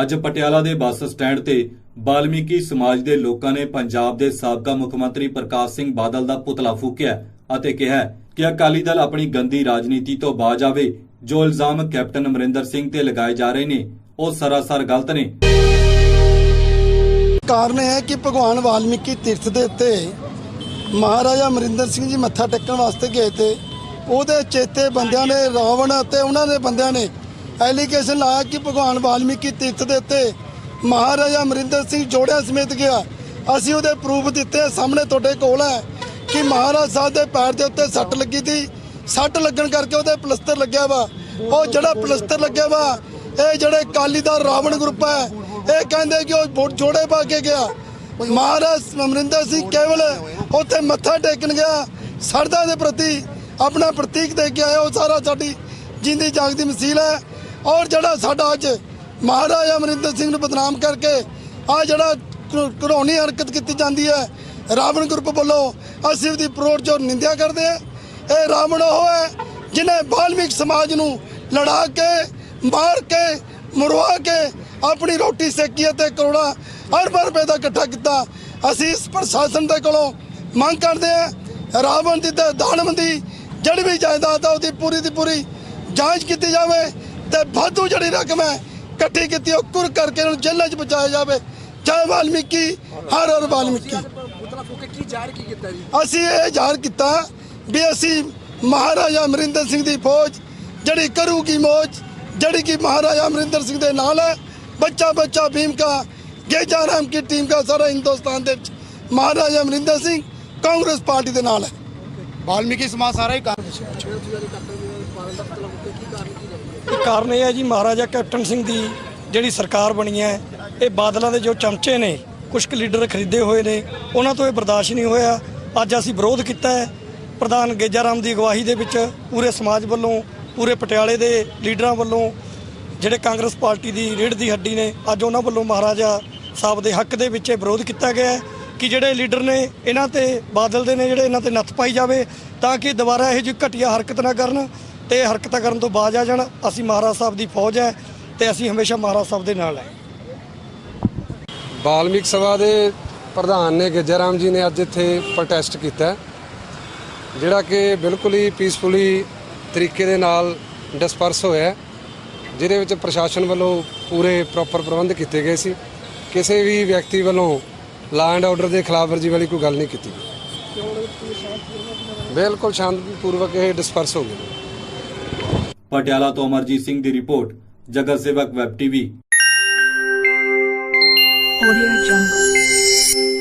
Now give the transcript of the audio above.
ਅੱਜ ਪਟਿਆਲਾ ਦੇ bus stand ਤੇ ਬਾਲਮੀਕੀ ਸਮਾਜ ਦੇ ਲੋਕਾਂ ਨੇ ਪੰਜਾਬ ਦੇ ਸਾਬਕਾ ਮੁੱਖ ਮੰਤਰੀ ਪ੍ਰਕਾਸ਼ ਸਿੰਘ ਬਾਦਲ ਦਾ ਪੁਤਲਾ ਫੂਕਿਆ ਅਤੇ ਕਿਹਾ ਕਿ ਅਕਾਲੀ ਦਲ ਆਪਣੀ ਗੰਦੀ ਰਾਜਨੀਤੀ ਤੋਂ ਬਾਜ ਆਵੇ ਜੋ ਇਲਜ਼ਾਮ ਕੈਪਟਨ ਅਮਰਿੰਦਰ ਸਿੰਘ ਤੇ ਲਗਾਏ ਜਾ ਰਹੇ ਨੇ, ਉਹ ਸਰਾਸਰ ਗਲਤ ਨੇ। ਕਾਰਨ ਹੈ ਕਿ ਭਗਵਾਨ ਵਾਲਮੀਕੀ ਤੀਰਥ ਦੇ ਉੱਤੇ ਮਹਾਰਾਜਾ ਅਮਰਿੰਦਰ ਸਿੰਘ ਜੀ ਮੱਥਾ ਟੇਕਣ ਵਾਸਤੇ ਗਏ ਤੇ ਉਹਦੇ ਚੇਤੇ ਬੰਦਿਆਂ ਨੇ ਰਾਵਣ ਅਤੇ ਉਹਨਾਂ ਦੇ ਬੰਦਿਆਂ ਨੇ ਐਲੀਗੇਸ਼ਨ ਲਾਇਆ ਕਿ ਭਗਵਾਨ ਵਾਲਮੀਕੀ ਤੀਰਥ ਦੇ ਉੱਤੇ ਮਹਾਰਾਜਾ ਅਮਰਿੰਦਰ ਸਿੰਘ ਜੋੜਿਆਂ ਸਮੇਤ ਗਿਆ। ਅਸੀਂ ਉਹਦੇ ਪ੍ਰੂਫ ਦਿੱਤੇ। ਸਾਹਮਣੇ ਤੁਹਾਡੇ ਕੋਲ ਹੈ ਕਿ ਮਹਾਰਾਜ ਸਾਹਿਬ ਦੇ ਪੈਰ ਦੇ ਉੱਤੇ ਸੱਟ ਲੱਗੀ ਸੀ। ਸੱਟ ਲੱਗਣ ਕਰਕੇ ਉਹਦੇ ਪਲਸਤਰ ਲੱਗਿਆ ਵਾ। ਉਹ ਜਿਹੜਾ ਪਲਸਤਰ ਲੱਗਿਆ ਵਾ, ਇਹ ਜਿਹੜੇ ਕਾਲੀ ਦਾ ਰਾਵਣ ਗਰੁੱਪ ਹੈ, ਇਹ ਕਹਿੰਦੇ ਕਿ ਉਹ ਬੋ- ਜੋੜੇ ਪਾ ਕੇ ਗਿਆ। ਮਹਾਰਾਜ ਅਮਰਿੰਦਰ ਸਿੰਘ ਕੇਵਲ ਉੱਥੇ ਮੱਥਾ ਟੇਕਣ ਗਿਆ। ਸਰਦਾ ਦੇ ਪ੍ਰਤੀ ਆਪਣਾ ਪ੍ਰਤੀਕ ਦੇ ਕੇ ਆਇਆ। ਉਹ ਸਾਰਾ ਸਾਡੀ ਜਿੰਦੀ ਜਾਗਦੀ ਮਸੀਲ ਹੈ। ਔਰ ਜਿਹੜਾ ਸਾਡਾ ਅੱਜ ਮਹਾਰਾਜਾ ਅਮਰਿੰਦਰ ਸਿੰਘ ਨੂੰ ਬਦਨਾਮ ਕਰਕੇ ਆ ਜਿਹੜਾ ਘ- ਘਰੋਣੀ ਹਰਕਤ ਕੀਤੀ ਜਾਂਦੀ ਹੈ, ਰਾਵਣ ਗਰੁੱਪ ਵੱਲੋਂ, ਅਸੀਂ ਉਹਦੀ ਪ੍ਰੋੜ ਜੋ ਨਿੰਦਿਆ ਕਰਦੇ ਹਾਂ। ਇਹ ਰਾਵਣ ਉਹ ਹੈ ਜਿਨੇ ਬਾਲਮਿਕ ਸਮਾਜ ਨੂੰ ਲੜਾ ਕੇ, ਮਾਰ ਕੇ, ਮਰਵਾ ਕੇ ਆਪਣੀ ਰੋਟੀ ਸੇਕੀ ਅਤੇ ਕਰੋੜਾਂ ਅਰਬਾਂ ਰੁਪਏ ਦਾ ਇਕੱਠਾ ਕੀਤਾ। ਅਸੀਂ ਇਸ ਪ੍ਰਸ਼ਾਸਨ ਦੇ ਕੋਲੋਂ ਮੰਗ ਕਰਦੇ ਹਾਂ, ਰਾਵਣ ਦੀ ਤੇ ਦਾਨਮੰਦੀ ਜਿਹੜੀ ਵੀ ਜਾਇਦਾਦ ਆ ਉਹਦੀ ਪੂਰੀ ਦੀ ਪੂਰੀ ਜਾਂਚ ਕੀਤੀ ਜਾਵੇ। ਤੇ ਵਾਧੂ ਜਿਹੜੀ ਰਕਮ ਹੈ ਇਕੱਠੀ ਕੀਤੀ, ਉਹ ਕੁਰ ਕਰਕੇ ਉਹਨੂੰ ਜੇਲ੍ਹਾਂ 'ਚ ਪਹੁੰਚਾਇਆ ਜਾਵੇ। ਜੈ ਵਾਲਮੀਕੀ, ਹਰ ਹਰ ਵਾਲਮੀਕੀ। ਅਸੀਂ ਇਹ ਜ਼ਾਹਰ ਕੀਤਾ ਵੀ ਅਸੀਂ ਮਹਾਰਾਜਾ ਅਮਰਿੰਦਰ ਸਿੰਘ ਦੀ ਫੌਜ, ਜਿਹੜੀ ਕਰੂਗੀ ਮੌਜ, ਜਿਹੜੀ ਕਿ ਮਹਾਰਾਜਾ ਅਮਰਿੰਦਰ ਸਿੰਘ ਦੇ ਨਾਲ ਹੈ, ਬੱਚਾ ਬੱਚਾ ਭੀਮ ਕਾ ਗੇਜਾ ਰਾਮ ਕੀ ਟੀਮ ਕਾ ਸਾਰਾ ਹਿੰਦੁਸਤਾਨ ਦੇ ਵਿੱਚ ਮਹਾਰਾਜਾ ਅਮਰਿੰਦਰ ਸਿੰਘ ਕਾਂਗਰਸ ਪਾਰਟੀ ਦੇ ਨਾਲ ਹੈ। ਵਾਲਮੀਕੀ ਸਮਾਜ ਸਾਰਾ ਹੀ ਕਰ ਇਹ ਕਾਰਨ ਇਹ ਹੈ ਜੀ ਮਹਾਰਾਜਾ ਕੈਪਟਨ ਸਿੰਘ ਦੀ ਜਿਹੜੀ ਸਰਕਾਰ ਬਣੀ ਹੈ, ਇਹ ਬਾਦਲਾਂ ਦੇ ਜੋ ਚਮਚੇ ਨੇ ਕੁਝ ਕੁ ਲੀਡਰ ਖਰੀਦੇ ਹੋਏ ਨੇ, ਉਹਨਾਂ ਤੋਂ ਇਹ ਬਰਦਾਸ਼ਤ ਨਹੀਂ ਹੋਇਆ। ਅੱਜ ਅਸੀਂ ਵਿਰੋਧ ਕੀਤਾ ਹੈ। ਪ੍ਰਧਾਨ ਗੇਜਾ ਰਾਮ ਦੀ ਅਗਵਾਈ ਦੇ ਵਿੱਚ ਪੂਰੇ ਸਮਾਜ ਵੱਲੋਂ, ਪੂਰੇ ਪਟਿਆਲੇ ਦੇ ਲੀਡਰਾਂ ਵੱਲੋਂ, ਜਿਹੜੇ ਕਾਂਗਰਸ ਪਾਰਟੀ ਦੀ ਰੀੜ ਦੀ ਹੱਡੀ ਨੇ, ਅੱਜ ਉਹਨਾਂ ਵੱਲੋਂ ਮਹਾਰਾਜਾ ਸਾਹਿਬ ਦੇ ਹੱਕ ਦੇ ਵਿੱਚ ਇਹ ਵਿਰੋਧ ਕੀਤਾ ਗਿਆ ਹੈ। ਕਿ ਜਿਹੜੇ ਲੀਡਰ ਨੇ ਇਹਨਾਂ ਤੇ ਬਾਦਲ ਦੇ ਨੇ ਜਿਹੜੇ ਇਹਨਾਂ ਤੇ ਨੱਥ ਪਾਈ ਜਾਵੇ ਤਾਂ ਕਿ ਦੁਬਾਰਾ ਇਹੋ ਜਿਹੀ ਘਟੀਆ ਹਰਕਤ ਨਾ ਕਰਨ ਤੇ ਹਰਕਤਾਂ ਕਰਨ ਤੋਂ ਬਾਜ ਆ ਜਾਣ। ਅਸੀਂ ਮਹਾਰਾਜ ਸਾਹਿਬ ਦੀ ਫੌਜ ਹੈ ਤੇ ਅਸੀਂ ਹਮੇਸ਼ਾ ਮਹਾਰਾਜ ਸਾਹਿਬ ਦੇ ਨਾਲ ਹੈ। ਬਾਲਮਿਕ ਸਭਾ ਦੇ ਪ੍ਰਧਾਨ ਨੇ ਗਿੱਜਾ ਜੀ ਨੇ ਅੱਜ ਇੱਥੇ ਪ੍ਰੋਟੈਸਟ ਕੀਤਾ ਜਿਹੜਾ ਕਿ ਬਿਲਕੁਲ ਹੀ ਪੀਸਫੁਲੀ ਤਰੀਕੇ ਦੇ ਨਾਲ ਡਿਸਪਰਸ ਹੋਇਆ ਜਿਹਦੇ ਵਿੱਚ ਪ੍ਰਸ਼ਾਸਨ ਵੱਲੋਂ ਪੂਰੇ ਪ੍ਰੋਪਰ ਪ੍ਰਬੰਧ ਕੀਤੇ ਗਏ ਸੀ। ਕਿਸੇ ਵੀ ਵਿਅਕਤੀ ਵੱਲੋਂ ਲਾ ਐਂਡ ਆਰਡਰ ਦੇ ਖਿਲਾਫ ਵਰਜੀ ਵਾਲੀ ਕੋਈ ਗੱਲ ਨਹੀਂ ਕੀਤੀ। ਬਿਲਕੁਲ ਸ਼ਾਂਤਪੂਰਵਕ ਇਹ ਡਿਸਪਰਸ ਹੋ ਗਏ। ਪਟਿਆਲਾ ਤੋਂ ਅਮਰਜੀਤ ਸਿੰਘ ਦੀ ਰਿਪੋਰਟ ਜਗਤ ਸੇਵਕ ਵੈਬ ਟੀਵੀ। Audio Jungle.